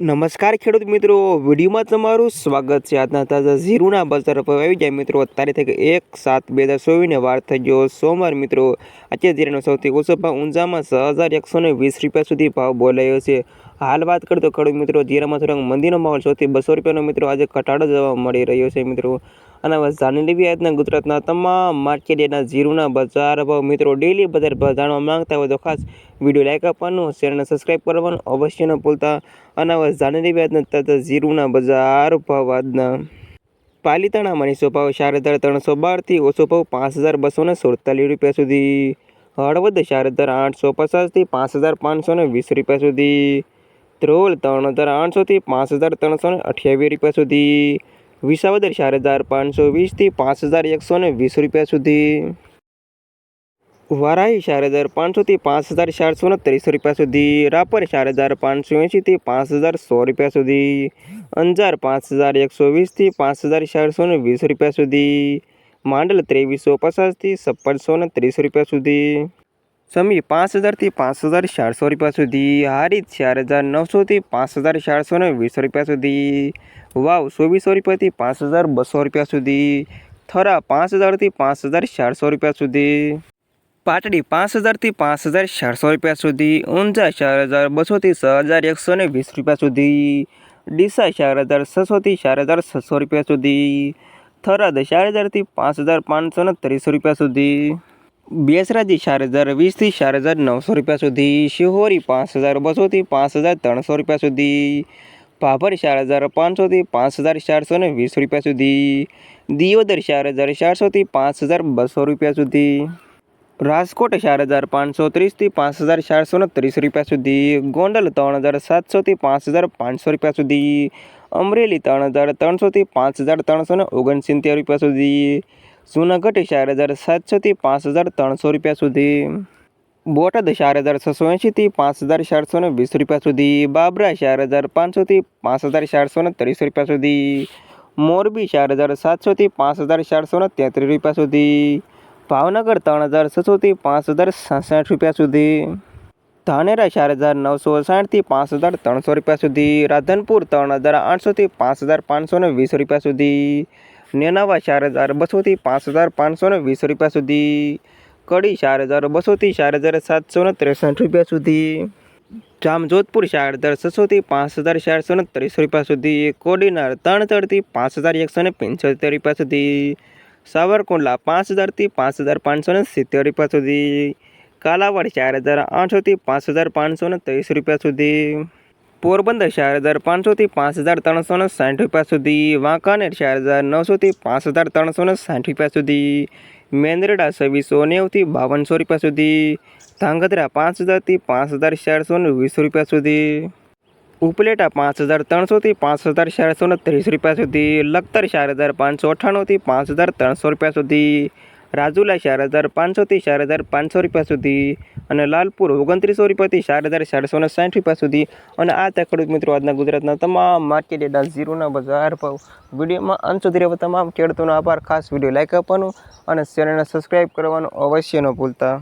નમસ્કાર ખેડૂત મિત્રો, વિડીયોમાં તમારું સ્વાગત છે આજના તાજા ઝીરુના બજાર પર. આવી જાય મિત્રો તારીખ એક સાત બે હજાર ચોવીસને વાર થઈ ગયો સોમવાર મિત્રો. આજે જીરાનો સૌથી ઓછો ભાવ ઊંઝામાં છ હજાર એકસો ને વીસ રૂપિયા સુધી ભાવ બોલાયો છે. હાલ વાત કરીએ તો ખેડૂત મિત્રો જીરામાં થોડાક મંદીનો માહોલ સૌથી બસો રૂપિયાનો મિત્રો આજે ઘટાડો જોવા મળી રહ્યો છે મિત્રો. અને હવે જાણી લેવી આજના ગુજરાતના તમામ માર્કેટ એના જીરુના બજાર ભાવ. મિત્રો ડેલી બજાર ભાવ જાણવા માંગતા હોય તો ખાસ વીડિયો લાઇક આપવાનું ચેનલને સબસ્ક્રાઈબ કરવાનું અવશ્ય ન ભૂલતા. અને હવે જાણી લેવી આજના તાજા જીરુના બજાર ભાવ આજના પાલીતાણામાં નીચો ભાવ ચાર હજાર ત્રણસો બારથી ઓછો ભાવ પાંચ હજાર બસો ને સુડતાલીસ રૂપિયા સુધી. હળવદ ચાર હજાર આઠસો પચાસથી પાંચ હજાર પાંચસો ને વીસ રૂપિયા સુધી. ધ્રોલ ત્રણ હજાર આઠસોથી પાંચ હજાર ત્રણસો ને અઠ્યાવીસ રૂપિયા સુધી. વિસાવદર ચાર હજાર પાંચસો વીસથી પાંચ હજાર એકસો ને વીસ રૂપિયા સુધી. વારાહી ચાર હજાર પાંચસોથી પાંચ હજાર ચારસો ને ત્રીસ રૂપિયા સુધી. રાપર ચાર હજાર પાંચસો એંશીથી પાંચ હજાર સો રૂપિયા સુધી. અંજાર પાંચ હજાર એકસો વીસથી પાંચ હજાર ચારસો ને વીસ રૂપિયા સુધી. માંડલ ત્રેવીસો પચાસથી છપ્પનસો ને ત્રીસ રૂપિયા સુધી. સમી પાંચ હજારથી પાંચ હજાર ચારસો રૂપિયા સુધી. હારી ચાર હજાર નવસોથી પાંચ હજાર ચારસો ને વીસ રૂપિયા સુધી. વાવ, ચોવીસો રૂપિયાથી પાંચ હજાર બસો રૂપિયા સુધી. થરા, પાંચ હજારથી પાંચ હજાર ચારસો રૂપિયા સુધી. પાટડી, પાંચ હજારથી પાંચ હજાર ચારસો રૂપિયા સુધી. ઊંઝા, ચાર હજાર બસોથી છ હજાર એકસો ને વીસ રૂપિયા સુધી. ડીસા, ચાર હજાર છસોથી ચાર હજાર છસો રૂપિયા સુધી. થરાદ ચાર હજારથી પાંચ હજાર પાંચસો ને ત્રીસ રૂપિયા સુધી. બેસરાજી ચાર હજાર વીસથી ચાર હજાર નવસો રૂપિયા સુધી, શિહોરી પાંચ હજાર બસોથી પાંચ હજાર ત્રણસો રૂપિયા સુધી, ભાભર ચાર હજાર પાંચસોથી પાંચ હજાર ચારસો ને વીસ રૂપિયા સુધી, દિયોદર ચાર હજાર ચારસોથી પાંચ હજાર બસો રૂપિયા સુધી, રાજકોટ ચાર હજાર પાંચસો ત્રીસથી પાંચ હજાર ચારસો ને ત્રીસ રૂપિયા સુધી, ગોંડલ ત્રણ હજાર સાતસોથી પાંચ હજાર પાંચસો રૂપિયા સુધી, અમરેલી ત્રણ હજાર ત્રણસોથી પાંચ હજાર ત્રણસો ને ઓગણસિત્તેર રૂપિયા સુધી જૂનાગઢ ચાર હજાર સાતસોથી પાંચ હજાર ત્રણસો રૂપિયા સુધી. બોટાદ ચાર હજાર છસો એંશીથી પાંચ હજાર ચારસો ને વીસ રૂપિયા સુધી. બાબરા ચાર હજાર પાંચસોથી પાંચ હજાર ચારસો ને ત્રીસ રૂપિયા સુધી. મોરબી ચાર હજાર સાતસોથી પાંચ હજાર ચારસો ને તેત્રીસ રૂપિયા સુધી. ભાવનગર ત્રણ હજાર છસોથી પાંચ હજાર સાસઠ રૂપિયા સુધી. ધાનેરા ચાર હજાર નવસો સાઠથી પાંચ હજાર ત્રણસો રૂપિયા સુધી. રાધનપુર ત્રણ હજાર આઠસોથી પાંચ હજાર પાંચસો ને વીસ રૂપિયા સુધી. નેનાવા ચાર હજાર બસોથી પાંચ હજાર પાંચસો ને વીસ રૂપિયા સુધી. કડી ચાર હજાર બસોથી ચાર હજાર સાતસો ને ત્રેસઠ રૂપિયા સુધી. જામજોધપુર ચાર હજાર છસોથી પાંચ હજાર ચારસો ને ત્રીસ રૂપિયા સુધી. કોડીનાર ત્રણ હજારથી પાંચ હજાર એકસો ને પંચોતેર રૂપિયા સુધી. સાવરકુંડલા પાંચ હજારથી પાંચ હજાર પાંચસો ને સિત્તેર રૂપિયા સુધી. કાલાવાડ ચાર હજાર આઠસોથી પાંચ હજાર પાંચસો ને ત્રીસ રૂપિયા સુધી. પોરબંદર ચાર હજાર પાંચસોથી પાંચ હજાર ત્રણસો ને સાઠ રૂપિયા સુધી, વાંકાનેર ચાર હજાર નવસોથી પાંચ હજાર ત્રણસો ને સાઠ રૂપિયા સુધી, મેંદરડા છવ્વીસો નેવથી બાવનસો રૂપિયા સુધી, ધાંગધ્રા પાંચ હજારથી પાંચ હજાર ચારસો ને વીસ રૂપિયા સુધી, ઉપલેટા પાંચ હજાર ત્રણસોથી પાંચ હજાર ચારસો ને ત્રીસ રૂપિયા સુધી, લખતર ચાર હજાર પાંચસો અઠ્ઠાણુંથી પાંચ હજાર ત્રણસો રૂપિયા સુધી રાજુલા ચાર હજાર પાંચસોથી ચાર હજાર પાંચસો રૂપિયા સુધી અને લાલપુર ઓગણત્રીસો રૂપિયાથી ચાર હજાર ચારસો ને સાઠ રૂપિયા સુધી. અને આ તે ખેડૂત મિત્રો આજના ગુજરાતના તમામ માર્કેટ ડેટા ઝીરોના બજાર ભાવ. વિડીયોમાં અંત સુધી રહેવા તમામ ખેડૂતોનો આભાર. ખાસ વીડિયો લાઈક આપવાનું અને ચેનલને સબસ્ક્રાઈબ કરવાનું અવશ્ય ન ભૂલતા.